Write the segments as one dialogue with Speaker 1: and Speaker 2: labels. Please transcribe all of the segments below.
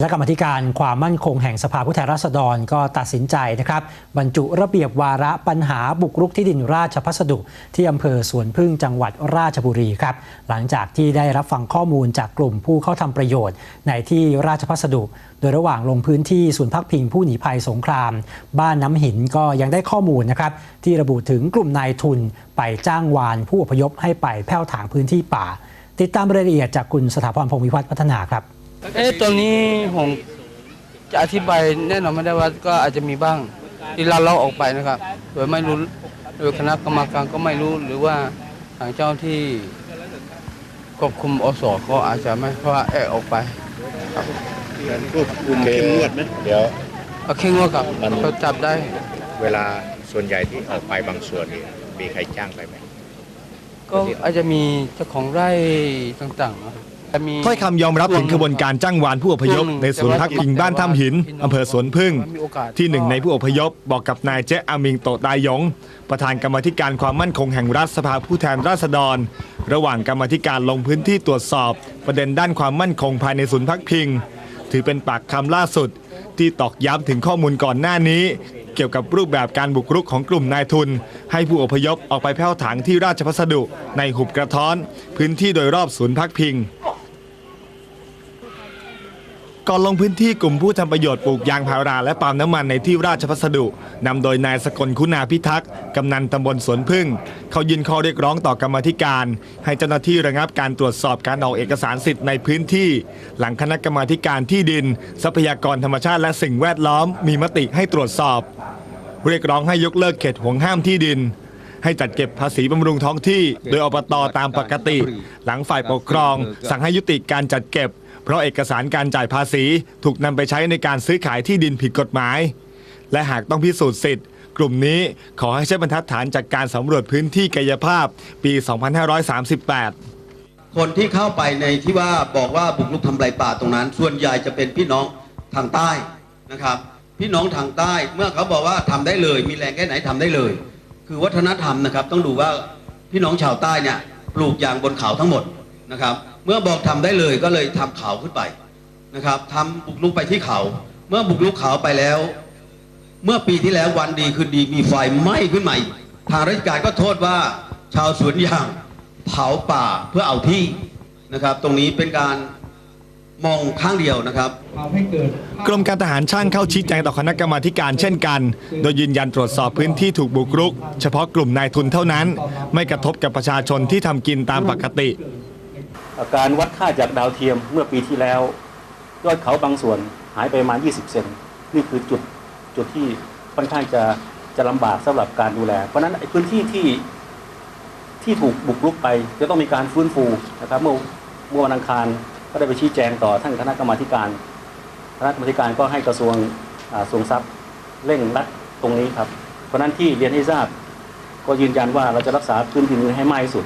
Speaker 1: และกรรมธิการความมั่นคงแห่งสภาผู้แทนราษฎรก็ตัดสินใจนะครับ บรรจุระเบียบวาระปัญหาบุกรุกที่ดินราชพัสดุ ที่อำเภอสวนพึ่งจังหวัดราชบุรีครับ หลังจากที่ได้รับฟังข้อมูลจากกลุ่มผู้เข้าทำประโยชน์ ในที่ราชพัสดุ โดยระหว่างลงพื้นที่ศูนย์พักพิงผู้หนีภัยสงคราม บ้านน้ำหินก็ยังได้ข้อมูลนะครับที่ระบุถึงกลุ่มนายทุน ไปจ้างวานผู้อพยพให้ไปแผ่วถางพื้นที่ป่า ติดตามรายละเอียดจากคุณสถาพรพงวิพัฒน์พัฒนาครับ
Speaker 2: เอ๊ะตัวนี้ผมจะอธิบายแน่นอนไม่ได้ว่าก็อาจจะมีบ้างที่เราเราออกไปนะครับ โดยไม่รู้โดยคณะกรรมการก็ไม่รู้หรือว่าทางเจ้าที่ควบคุมอสก็อาจจะไม่เพราะว่าแอบออกไป
Speaker 3: ควบคุมเข้มงวดไหมเดี๋ยว
Speaker 2: เอาเข้งว่ากับ
Speaker 3: มัน
Speaker 2: เขาจับได้
Speaker 3: เวลาส่วนใหญ่ที่ออกไปบางส่วนนี่มีใครจ้างไปไหม
Speaker 2: ก็อาจจะมีเจ้าของไร่ต่างๆนะครับจะมี
Speaker 4: ถ้อยคำยอมรับถึงขบวนการจ้างวานผู้อพยพ ในศูนย์พักพิงบ้านถ้ำหินอำเภอสวนพึ่ง
Speaker 2: มีโอกาส
Speaker 4: ที่หนึ่งในผู้อพยพบอกกับนายเจ๊อามิงโตะดายง ประธานกรรมาธิการความมั่นคงแห่งรัฐสภาผู้แทนราษฎร ระหว่างกรรมาธิการลงพื้นที่ตรวจสอบ ประเด็นด้านความมั่นคงภายในศูนย์พักพิง ถือเป็นปากคำล่าสุด ที่ตอกย้ำถึงข้อมูลก่อนหน้านี้ เกี่ยวกับรูปแบบการบุกรุกของกลุ่มนายทุน ให้ผู้อพยพออกไปแผ่วถางที่ราชพัสดุในหุบกระท้อน พื้นที่โดยรอบศูนย์พักพิง ก่อนลงพื้นที่กลุ่มผู้ทำประโยชน์ปลูกยางพาราและปาล์มน้ำมันในที่ราชพัสดุนำโดยนายสกลคุณาพิทักษ์กำนันตำบลสวนพึ่ง เขายื่นข้อเรียกร้องต่อกรรมธิการ ให้เจ้าหน้าที่ระงับการตรวจสอบการออกเอกสารสิทธิ์ในพื้นที่ หลังคณะกรรมาธิการที่ดิน ทรัพยากรธรรมชาติและสิ่งแวดล้อม มีมติให้ตรวจสอบ เรียกร้องให้ยกเลิกเขตห่วงห้ามที่ดินให้จัดเก็บภาษีบำรุงท้องที่ โดยอบตตามปกติ หลังฝ่ายปกครอง สั่งให้ยุติการจัดเก็บ เพราะเอกสารการจ่ายภาษีถูกนำไปใช้ในการซื้อขายที่ดินผิดกฎหมาย และหากต้องพิสูจน์สิทธิ์ กลุ่มนี้ขอให้ใช้บรรทัดฐานจากการสำรวจพื้นที่กายภาพปี 2538
Speaker 5: คนที่เข้าไปในที่ว่าบอกว่าบุกรุกทำลายป่าตรงนั้น ส่วนใหญ่จะเป็นพี่น้องทางใต้นะครับ พี่น้องทางใต้เมื่อเขาบอกว่าทำได้เลย มีแรงแค่ไหนทำได้เลย คือวัฒนธรรมนะครับ ต้องดูว่าพี่น้องชาวใต้เนี่ยปลูกยางบนเขาทั้งหมด นะครับ เมื่อบอกทำได้เลยก็เลยทำเขาขึ้นไปนะครับทำบุกรุกไปที่เขา เมื่อบุกรุกเขาไปแล้ว เมื่อปีที่แล้ววันดีคืนดีมีไฟไหม้ขึ้นใหม่ทางราชการก็โทษว่าชาวสวนยางเผาป่าเพื่อเอาที่นะครับ ตรงนี้เป็นการมองข้างเดียวนะครับ
Speaker 4: กรมการทหารช่างเข้าชี้แจงต่อคณะกรรมาธิการเช่นกัน โดยยืนยันตรวจสอบพื้นที่ถูกบุกรุก เฉพาะกลุ่มนายทุนเท่านั้น ไม่กระทบกับประชาชนที่ทำกินตามปกติ
Speaker 6: การวัดค่าจากดาวเทียมเมื่อปีที่แล้ว ยอดเขาบางส่วนหายไปประมาณ 20 เซนนี่คือจุดจุดที่ค่อนข้างจะจะลำบากสำหรับการดูแล เพราะฉะนั้นพื้นที่ที่ที่ถูกบุกรุกไปจะต้องมีการฟื้นฟูนะครับ เมื่อเมื่อวันอังคารก็ได้ไปชี้แจงต่อท่านคณะกรรมาธิการคณะกรรมาการก็ให้กระทรวงอ่าทรวงทรัพย์เร่งรัดตรงนี้ครับ เพราะนั้นที่เรียนให้ทราบก็ยืนยันว่าเราจะรักษาพื้นที่นี้ให้มากที่สุด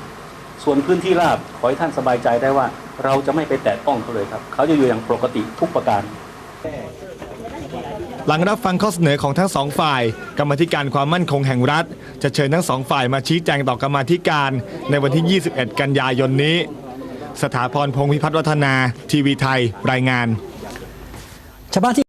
Speaker 6: ส่วนพื้นที่ราบขอให้ท่านสบายใจได้ว่า เราจะไม่ไปแตะต้องเขาเลยครับ เขาจะอยู่อย่างปกติทุกประการ
Speaker 4: หลังรับฟังข้อเสนอของทั้งสองฝ่าย กรรมธิการความมั่นคงแห่งรัฐ จะเชิญทั้งสองฝ่ายมาชี้แจงต่อกรรมธิการในวันที่ 21 กันยายนนี้ สถาพรพงศ์พิพัฒน์วัฒนา ทีวีไทย รายงาน
Speaker 1: ชาวบ้านที่